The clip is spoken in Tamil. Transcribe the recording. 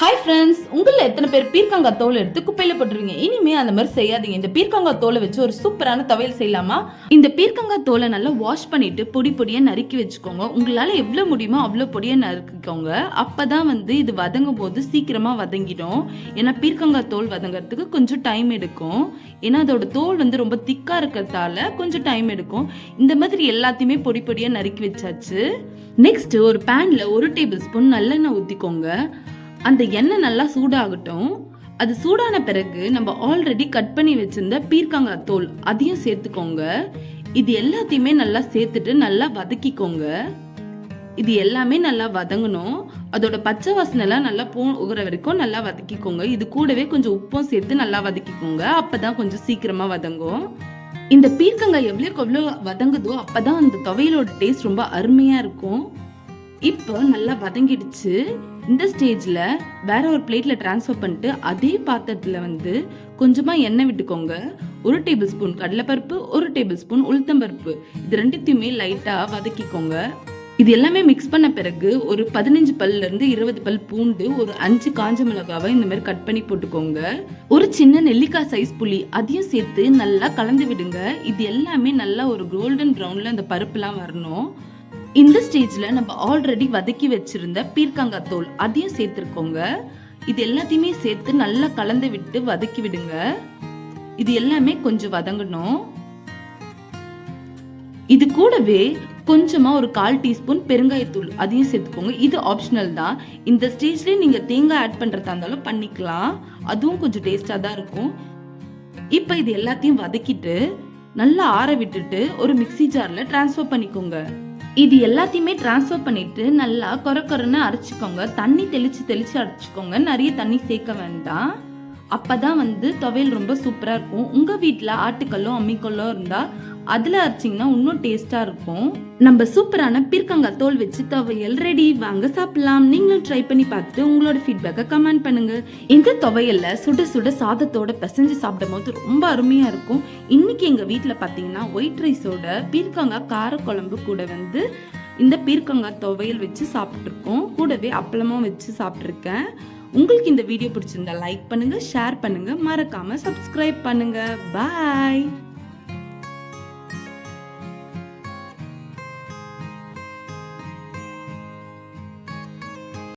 ஹாய் ஃப்ரெண்ட்ஸ் உங்களில் எத்தனை பேர் பீர்க்கங்காய் தோல் எடுத்து குப்பையில் போட்டுருவீங்க? இனிமே அந்த மாதிரி செய்யாதீங்க. இந்த பீர்க்கங்காய் தோலை வச்சு ஒரு சூப்பரான துவையல் செய்யலாமா? இந்த பீர்க்கங்காய் தோலை நல்லா வாஷ் பண்ணிட்டு பொடி பொடியாக நறுக்கி வச்சுக்கோங்க. உங்களால் எவ்வளோ முடியுமோ அவ்வளோ பொடியாக நறுக்கிக்கோங்க. அப்போ தான் வந்து இது வதங்கும் போது சீக்கிரமாக வதங்கிடும். ஏன்னா பீர்க்கங்காய் தோல் வதங்கிறதுக்கு கொஞ்சம் டைம் எடுக்கும். ஏன்னா அதோட தோல் வந்து ரொம்ப திக்காக இருக்கிறதால கொஞ்சம் டைம் எடுக்கும். இந்த மாதிரி எல்லாத்தையுமே பொடி பொடியாக நறுக்கி வச்சாச்சு. நெக்ஸ்ட் ஒரு பேனில் ஒரு டேபிள் ஸ்பூன் நல்லெண்ணெய் ஊற்றிக்கோங்க அந்த எண்ணெய் நல்லா சூடாகட்டும். அது சூடான பிறகு நம்ம ஆல்ரெடி கட் பண்ணி வச்சிருந்த பீர்க்கங்காய் தோல் அதையும் சேர்த்துக்கோங்க. இது எல்லாத்தையுமே நல்லா சேர்த்துட்டு நல்லா வதக்கிக்கோங்க. இது எல்லாமே நல்லா வதங்கணும். அதோட பச்சை வாசனைலாம் நல்லா போகிற வரைக்கும் நல்லா வதக்கிக்கோங்க. இது கூடவே கொஞ்சம் உப்பும் சேர்த்து நல்லா வதக்கிக்கோங்க. அப்பதான் கொஞ்சம் சீக்கிரமா வதங்கும். இந்த பீர்க்கங்காய் எவ்வளோக்கு எவ்வளோ வதங்குதோ அப்பதான் அந்த துவையலோட டேஸ்ட் ரொம்ப அருமையா இருக்கும். இப்போ நல்லா வதங்கிடுச்சு. இந்த ஸ்டேஜில் வேற ஒரு பிளேட்ல ட்ரான்ஸ்ஃபர் பண்ணிட்டு அதே பாத்திரத்தில் வந்து கொஞ்சமாக எண்ணெய் விட்டுக்கோங்க. ஒரு டேபிள் ஸ்பூன் கடலைப்பருப்பு ஒரு டேபிள் ஸ்பூன் உளுத்தம்பருப்பு இது ரெண்டுத்தையுமே லைட்டாக வதக்கிக்கோங்க. இது எல்லாமே மிக்ஸ் பண்ண பிறகு ஒரு பதினஞ்சு பல்ல இருந்து இருபது பல் பூண்டு ஒரு அஞ்சு காஞ்ச மிளகாவை இந்த மாதிரி கட் பண்ணி போட்டுக்கோங்க. ஒரு சின்ன நெல்லிக்காய் சைஸ் புளி அதையும் சேர்த்து நல்லா கலந்து விடுங்க. இது எல்லாமே நல்லா ஒரு கோல்டன் ப்ரௌன்ல அந்த பருப்புலாம் வரணும். இந்த ஸ்டேஜில் நம்ம ஆல்ரெடி வதக்கி வச்சுருந்த பீர்க்கங்காய் தோல் அதையும் சேர்த்துருக்கோங்க. இது எல்லாத்தையுமே சேர்த்து நல்லா கலந்து விட்டு வதக்கி விடுங்க. இது எல்லாமே கொஞ்சம் வதங்கணும். இது கூடவே கொஞ்சமா ஒரு கால் டீஸ்பூன் பெருங்காயத்தூள் அதையும் சேர்த்துக்கோங்க. இது ஆப்ஷனல் தான். இந்த ஸ்டேஜ்லேயே நீங்க தேங்காய் ஆட் பண்றதா இருந்தாலும் பண்ணிக்கலாம். அதுவும் கொஞ்சம் டேஸ்டா தான் இருக்கும். இப்போ இது எல்லாத்தையும் வதக்கிட்டு நல்லா ஆற விட்டுட்டு ஒரு மிக்ஸி ஜார்ல ட்ரான்ஸ்ஃபர் பண்ணிக்கோங்க. இது எல்லாத்தையுமே டிரான்ஸ்ஃபர் பண்ணிட்டு நல்லா கொர கொரன்னு அரைச்சிக்கோங்க. தண்ணி தெளிச்சு தெளிச்சு அரைச்சிக்கோங்க. நிறைய தண்ணி சேர்க்க வேண்டாம். அப்பதான் வந்து துவையல் ரொம்ப சூப்பரா இருக்கும். உங்க வீட்டில் ஆட்டுக்கல்லோ அம்மிக்கல்லோ இருந்தா அதுல அரைச்சிங்கன்னா இன்னும் டேஸ்டா இருக்கும். நம்ம சூப்பரான பீர்க்கங்காய் தோல் வச்சு துவையல் ரெடி வாங்க சாப்பிடலாம். நீங்களும் ட்ரை பண்ணி பார்த்துட்டு உங்களோட ஃபீட்பேக்கை கமெண்ட் பண்ணுங்க. இந்த துவையல்ல சுட சுட சாதத்தோட பிசைஞ்சு சாப்பிடும் போது ரொம்ப அருமையா இருக்கும். இன்னைக்கு எங்க வீட்டில் பாத்தீங்கன்னா ஒயிட் ரைஸோட பீர்க்கங்காய் காரக்குழம்பு கூட வந்து இந்த பீர்க்கங்காய் துவையல் வச்சு சாப்பிட்ருக்கோம் கூடவே அப்பளமும் வச்சு சாப்பிட்ருக்கேன் உங்களுக்கு இந்த வீடியோ பிடிச்சிருந்தா லைக் பண்ணுங்க ஷேர் பண்ணுங்க. மறக்காம சப்ஸ்கிரைப் பண்ணுங்க. பாய்